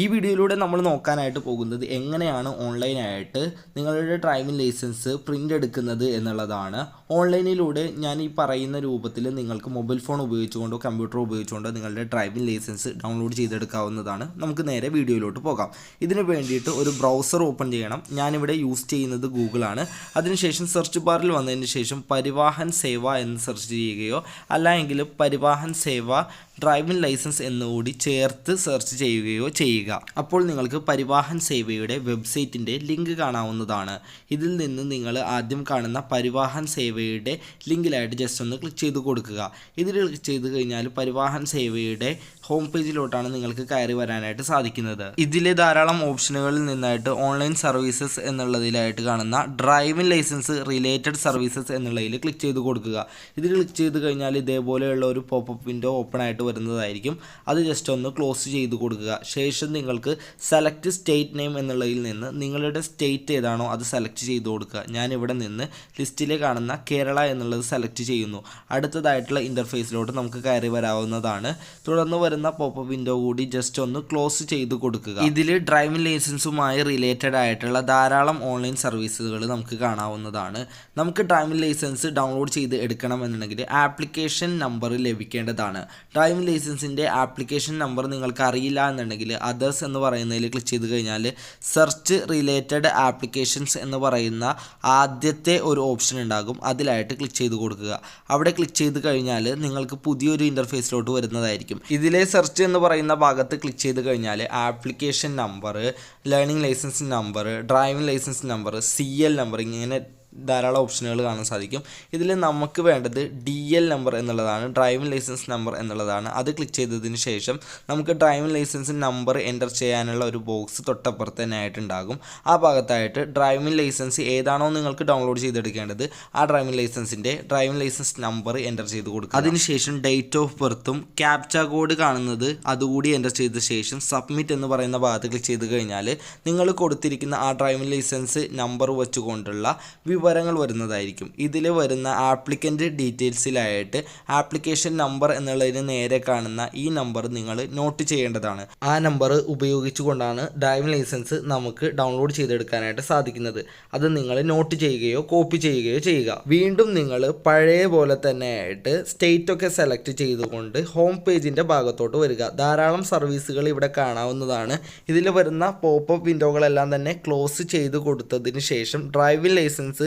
ഈ വീഡിയോയിലൂടെ നമ്മൾ നോക്കാനായിട്ട് പോകുന്നത് എങ്ങനെയാണ് ഓൺലൈനായിട്ട് നിങ്ങളുടെ ഡ്രൈവിംഗ് ലൈസൻസ് പ്രിന്റ് എടുക്കുന്നത് എന്നുള്ളതാണ്. ഓൺലൈനിലൂടെ ഞാൻ ഈ പറയുന്ന രൂപത്തിൽ നിങ്ങൾക്ക് മൊബൈൽ ഫോൺ ഉപയോഗിച്ചുകൊണ്ടോ കമ്പ്യൂട്ടർ ഉപയോഗിച്ചുകൊണ്ടോ നിങ്ങളുടെ ഡ്രൈവിംഗ് ലൈസൻസ് ഡൗൺലോഡ് ചെയ്തെടുക്കാവുന്നതാണ്. നമുക്ക് നേരെ വീഡിയോയിലോട്ട് പോകാം. ഇതിന് വേണ്ടിയിട്ട് ഒരു ബ്രൗസർ ഓപ്പൺ ചെയ്യണം. ഞാനിവിടെ യൂസ് ചെയ്യുന്നത് ഗൂഗിളാണ്. അതിനുശേഷം സെർച്ച് ബാറിൽ വന്നതിന് ശേഷം പരിവാഹൻ സേവ എന്ന് സെർച്ച് ചെയ്യുകയോ അല്ലെങ്കിൽ പരിവാഹൻ സേവ ഡ്രൈവിംഗ് ലൈസൻസ് എന്നുകൂടി ചേർത്ത് സെർച്ച് ചെയ്യുകയോ ചെയ്യുക. അപ്പോൾ നിങ്ങൾക്ക് പരിവാഹൻ സേവയുടെ വെബ്സൈറ്റിന്റെ ലിങ്ക് കാണാവുന്നതാണ്. ഇതിൽ നിന്ന് നിങ്ങൾ ആദ്യം കാണുന്ന പരിവാഹൻ സേവയുടെ ലിങ്കിലായിട്ട് ജസ്റ്റ് ഒന്ന് ക്ലിക്ക് ചെയ്ത് കൊടുക്കുക. ഇതിൽ ക്ലിക്ക് ചെയ്ത് കഴിഞ്ഞാൽ പരിവാഹൻ സേവയുടെ ഹോം പേജിലോട്ടാണ് നിങ്ങൾക്ക് കയറി വരാനായിട്ട് സാധിക്കുന്നത്. ഇതിലെ ധാരാളം ഓപ്ഷനുകളിൽ നിന്നായിട്ട് ഓൺലൈൻ സർവീസസ് എന്നുള്ളതിലായിട്ട് കാണുന്ന ഡ്രൈവിംഗ് ലൈസൻസ് റിലേറ്റഡ് സർവീസസ് എന്നുള്ളതിൽ ക്ലിക്ക് ചെയ്ത് കൊടുക്കുക. ഇത് ക്ലിക്ക് ചെയ്ത് കഴിഞ്ഞാൽ ഇതേപോലെയുള്ള ഒരു പോപ്പപ്പ് വിൻഡോ ഓപ്പൺ ആയിട്ട് വരുന്നതായിരിക്കും. അത് ജസ്റ്റ് ഒന്ന് ക്ലോസ് ചെയ്ത് കൊടുക്കുക. ശേഷം നിങ്ങൾക്ക് സെലക്ട് സ്റ്റേറ്റ് നെയിം എന്നുള്ളതിൽ നിന്ന് നിങ്ങളുടെ സ്റ്റേറ്റ് ഏതാണോ അത് സെലക്ട് ചെയ്ത് കൊടുക്കുക. ഞാനിവിടെ നിന്ന് ലിസ്റ്റിലെ കാണുന്ന കേരള എന്നുള്ളത് സെലക്ട് ചെയ്യുന്നു. അടുത്തതായിട്ടുള്ള ഇന്റർഫേസിലോട്ട് നമുക്ക് കയറി വരാവുന്നതാണ്. തുടർന്ന് വരുന്ന പോപ്പ് വിൻഡോ കൂടി ജസ്റ്റ് ഒന്ന് ക്ലോസ് ചെയ്ത് കൊടുക്കുക. ഇതിൽ ഡ്രൈവിംഗ് ലൈസൻസുമായി റിലേറ്റഡ് ആയിട്ടുള്ള ധാരാളം ഓൺലൈൻ സർവീസുകൾ നമുക്ക് കാണാവുന്നതാണ്. നമുക്ക് ഡ്രൈവിംഗ് ലൈസൻസ് ഡൗൺലോഡ് ചെയ്ത് എടുക്കണമെന്നുണ്ടെങ്കിൽ ആപ്ലിക്കേഷൻ നമ്പർ ലഭിക്കേണ്ടതാണ്. ഡ്രൈവിംഗ് ലൈസൻസിന്റെ ആപ്ലിക്കേഷൻ നമ്പർ നിങ്ങൾക്ക് അറിയില്ല എന്നുണ്ടെങ്കിൽ അതേഴ്സ് എന്ന് പറയുന്നതിൽ ക്ലിക്ക് ചെയ്ത് കഴിഞ്ഞാൽ സെർച്ച് റിലേറ്റഡ് ആപ്ലിക്കേഷൻസ് എന്ന് പറയുന്ന ആദ്യത്തെ ഒരു ഓപ്ഷൻ ഉണ്ടാകും. അതിലായിട്ട് ക്ലിക്ക് ചെയ്ത് കൊടുക്കുക. അവിടെ ക്ലിക്ക് ചെയ്ത് കഴിഞ്ഞാൽ നിങ്ങൾക്ക് പുതിയൊരു ഇന്റർഫേസിലോട്ട് വരുന്നതായിരിക്കും. ഇതിലെ സെർച്ച് എന്ന് പറയുന്ന ഭാഗത്ത് ക്ലിക്ക് ചെയ്ത് കഴിഞ്ഞാൽ application number learning licence number driving licence number C L number ഇങ്ങനെ ധാരാളം ഓപ്ഷനുകൾ കാണാൻ സാധിക്കും. ഇതിൽ നമുക്ക് വേണ്ടത് ഡി എൽ നമ്പർ എന്നുള്ളതാണ് ഡ്രൈവിംഗ് ലൈസൻസ് നമ്പർ എന്നുള്ളതാണ്. അത് ക്ലിക്ക് ചെയ്തതിന് ശേഷം നമുക്ക് ഡ്രൈവിംഗ് ലൈസൻസ് നമ്പർ എന്റർ ചെയ്യാനുള്ള ഒരു ബോക്സ് തൊട്ടപ്പുറത്ത് തന്നെ ആയിട്ടുണ്ടാകും. ആ ഭാഗത്തായിട്ട് ഡ്രൈവിംഗ് ലൈസൻസ് ഏതാണോ നിങ്ങൾക്ക് ഡൗൺലോഡ് ചെയ്തെടുക്കേണ്ടത് ആ ഡ്രൈവിംഗ് ലൈസൻസിന്റെ ഡ്രൈവിംഗ് ലൈസൻസ് നമ്പർ എന്റർ ചെയ്ത് കൊടുക്കുക. അതിനുശേഷം ഡേറ്റ് ഓഫ് ബർത്തും ക്യാപ്ച കോഡ് കാണുന്നത് അതുകൂടി എന്റർ ചെയ്ത ശേഷം സബ്മിറ്റ് എന്ന് പറയുന്ന ഭാഗത്ത് ക്ലിക്ക് ചെയ്ത് കഴിഞ്ഞാൽ നിങ്ങൾ കൊടുത്തിരിക്കുന്ന ആ ഡ്രൈവിംഗ് ലൈസൻസ് നമ്പർ വെച്ചുകൊണ്ടുള്ള വിവരങ്ങൾ വരുന്നതായിരിക്കും. ഇതിൽ വരുന്ന ആപ്ലിക്കന്റ് ഡീറ്റെയിൽസിലായിട്ട് ആപ്ലിക്കേഷൻ നമ്പർ എന്നുള്ളതിന് നേരെ കാണുന്ന ഈ നമ്പർ നിങ്ങൾ നോട്ട് ചെയ്യേണ്ടതാണ്. ആ നമ്പർ ഉപയോഗിച്ചുകൊണ്ടാണ് ഡ്രൈവിംഗ് ലൈസൻസ് നമുക്ക് ഡൗൺലോഡ് ചെയ്തെടുക്കാനായിട്ട് സാധിക്കുന്നത്. അത് നിങ്ങൾ നോട്ട് ചെയ്യുകയോ കോപ്പി ചെയ്യുകയോ ചെയ്യുക. വീണ്ടും നിങ്ങൾ പഴയ പോലെ തന്നെ ആയിട്ട് സ്റ്റേറ്റ് ഒക്കെ സെലക്ട് ചെയ്തുകൊണ്ട് ഹോം പേജിന്റെ ഭാഗത്തോട്ട് വരിക. ധാരാളം സർവീസുകൾ ഇവിടെ കാണാവുന്നതാണ്. ഇതിൽ വരുന്ന പോപ്പ് വിൻഡോകളെല്ലാം തന്നെ ക്ലോസ് ചെയ്ത് കൊടുത്തതിന് ശേഷം ഡ്രൈവിംഗ് ലൈസൻസ്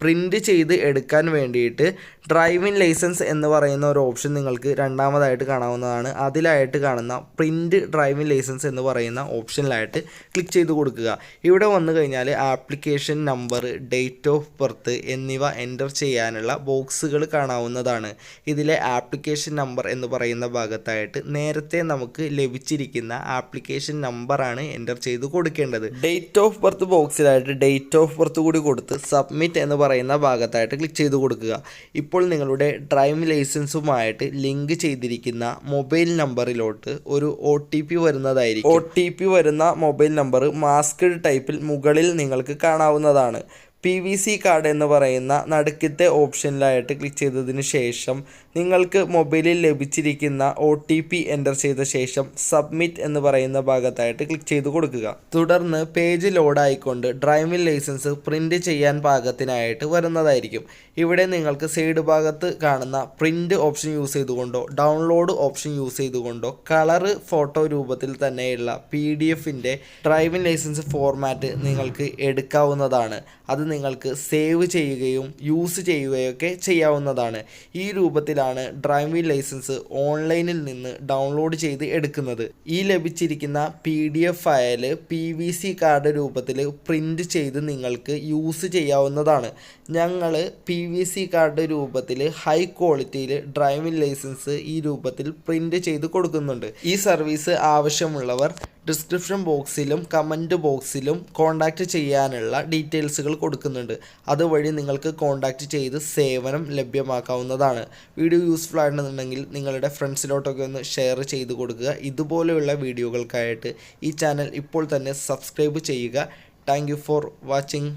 പ്രിന്റ് ചെയ്ത് എടുക്കാൻ വേണ്ടിയിട്ട് ഡ്രൈവിംഗ് ലൈസൻസ് എന്ന് പറയുന്ന ഒരു ഓപ്ഷൻ നിങ്ങൾക്ക് രണ്ടാമതായിട്ട് കാണാവുന്നതാണ്. അതിലായിട്ട് കാണുന്ന പ്രിന്റ് ഡ്രൈവിംഗ് ലൈസൻസ് എന്ന് പറയുന്ന ഓപ്ഷനിലായിട്ട് ക്ലിക്ക് ചെയ്ത് കൊടുക്കുക. ഇവിടെ വന്നു കഴിഞ്ഞാൽ application number date of birth എന്നിവ എന്റർ ചെയ്യാനുള്ള ബോക്സുകൾ കാണാവുന്നതാണ്. ഇതിലെ ആപ്ലിക്കേഷൻ നമ്പർ എന്ന് പറയുന്ന ഭാഗത്തായിട്ട് നേരത്തെ നമുക്ക് ലഭിച്ചിരിക്കുന്ന ആപ്ലിക്കേഷൻ നമ്പറാണ് എന്റർ ചെയ്ത് കൊടുക്കേണ്ടത്. ഡേറ്റ് ഓഫ് ബർത്ത് ബോക്സിലായിട്ട് ഡേറ്റ് ഓഫ് ബർത്ത് കൂടി കൊടുത്ത് സബ്മിറ്റ് എന്ന് പറയുന്ന ഭാഗത്തായിട്ട് ക്ലിക്ക് ചെയ്ത് കൊടുക്കുക. ഇപ്പോൾ നിങ്ങളുടെ ഡ്രൈവിംഗ് ലൈസൻസുമായിട്ട് ലിങ്ക് ചെയ്തിരിക്കുന്ന മൊബൈൽ നമ്പറിലോട്ട് ഒരു ഒ ടി പി വരുന്നതായിരിക്കും. ഒ ടി പി വരുന്ന മൊബൈൽ നമ്പർ മാസ്ക്ഡ് ടൈപ്പിൽ മുകളിൽ നിങ്ങൾക്ക് കാണാവുന്നതാണ്. പി വി സി കാർഡ് എന്ന് പറയുന്ന നടുക്കത്തെ ഓപ്ഷനിലായിട്ട് ക്ലിക്ക് ചെയ്തതിന് ശേഷം നിങ്ങൾക്ക് മൊബൈലിൽ ലഭിച്ചിരിക്കുന്ന ഒ ടി പി എന്റർ ചെയ്ത ശേഷം സബ്മിറ്റ് എന്ന് പറയുന്ന ഭാഗത്തായിട്ട് ക്ലിക്ക് ചെയ്ത് കൊടുക്കുക. തുടർന്ന് പേജ് ലോഡായിക്കൊണ്ട് ഡ്രൈവിംഗ് ലൈസൻസ് പ്രിന്റ് ചെയ്യാൻ പാകത്തിനായിട്ട് വരുന്നതായിരിക്കും. ഇവിടെ നിങ്ങൾക്ക് സൈഡ് ഭാഗത്ത് കാണുന്ന പ്രിന്റ് ഓപ്ഷൻ യൂസ് ചെയ്തുകൊണ്ടോ ഡൗൺലോഡ് ഓപ്ഷൻ യൂസ് ചെയ്തുകൊണ്ടോ കളറ് ഫോട്ടോ രൂപത്തിൽ തന്നെയുള്ള പി ഡി എഫിന്റെ ഡ്രൈവിംഗ് ലൈസൻസ് ഫോർമാറ്റ് നിങ്ങൾക്ക് എടുക്കാവുന്നതാണ്. അത് നിങ്ങൾക്ക് സേവ് ചെയ്യുകയും യൂസ് ചെയ്യുകയൊക്കെ ചെയ്യാവുന്നതാണ്. ഈ രൂപത്തിലാണ് ഡ്രൈവിംഗ് ലൈസൻസ് ഓൺലൈനിൽ നിന്ന് ഡൗൺലോഡ് ചെയ്ത് എടുക്കുന്നത്. ഈ ലഭിച്ചിരിക്കുന്ന P D F file P V C card രൂപത്തിൽ പ്രിന്റ് ചെയ്ത് നിങ്ങൾക്ക് യൂസ് ചെയ്യാവുന്നതാണ്. ഞങ്ങൾ പി വി സി കാർഡ് രൂപത്തിൽ ഹൈ ക്വാളിറ്റിയിൽ ഡ്രൈവിംഗ് ലൈസൻസ് ഈ രൂപത്തിൽ പ്രിന്റ് ചെയ്ത് കൊടുക്കുന്നുണ്ട്. ഈ സർവീസ് ആവശ്യമുള്ളവർ ഡിസ്ക്രിപ്ഷൻ ബോക്സിലും കമന്റ് ബോക്സിലും കോൺടാക്റ്റ് ചെയ്യാനുള്ള ഡീറ്റെയിൽസുകൾ കൊടുക്കുന്നുണ്ട് അതുവഴി നിങ്ങൾക്ക് കോൺടാക്റ്റ് ചെയ്ത് സേവനം ലഭ്യമാക്കാവുന്നതാണ്. വീഡിയോ യൂസ്ഫുൾ ആണെന്നുണ്ടെങ്കിൽ നിങ്ങളുടെ ഫ്രണ്ട്സിലോട്ടൊക്കെ ഒന്ന് ഷെയർ ചെയ്ത് കൊടുക്കുക. ഇതുപോലെയുള്ള വീഡിയോകൾക്കായിട്ട് ഈ ചാനൽ ഇപ്പോൾ തന്നെ സബ്സ്ക്രൈബ് ചെയ്യുക. Thank for watching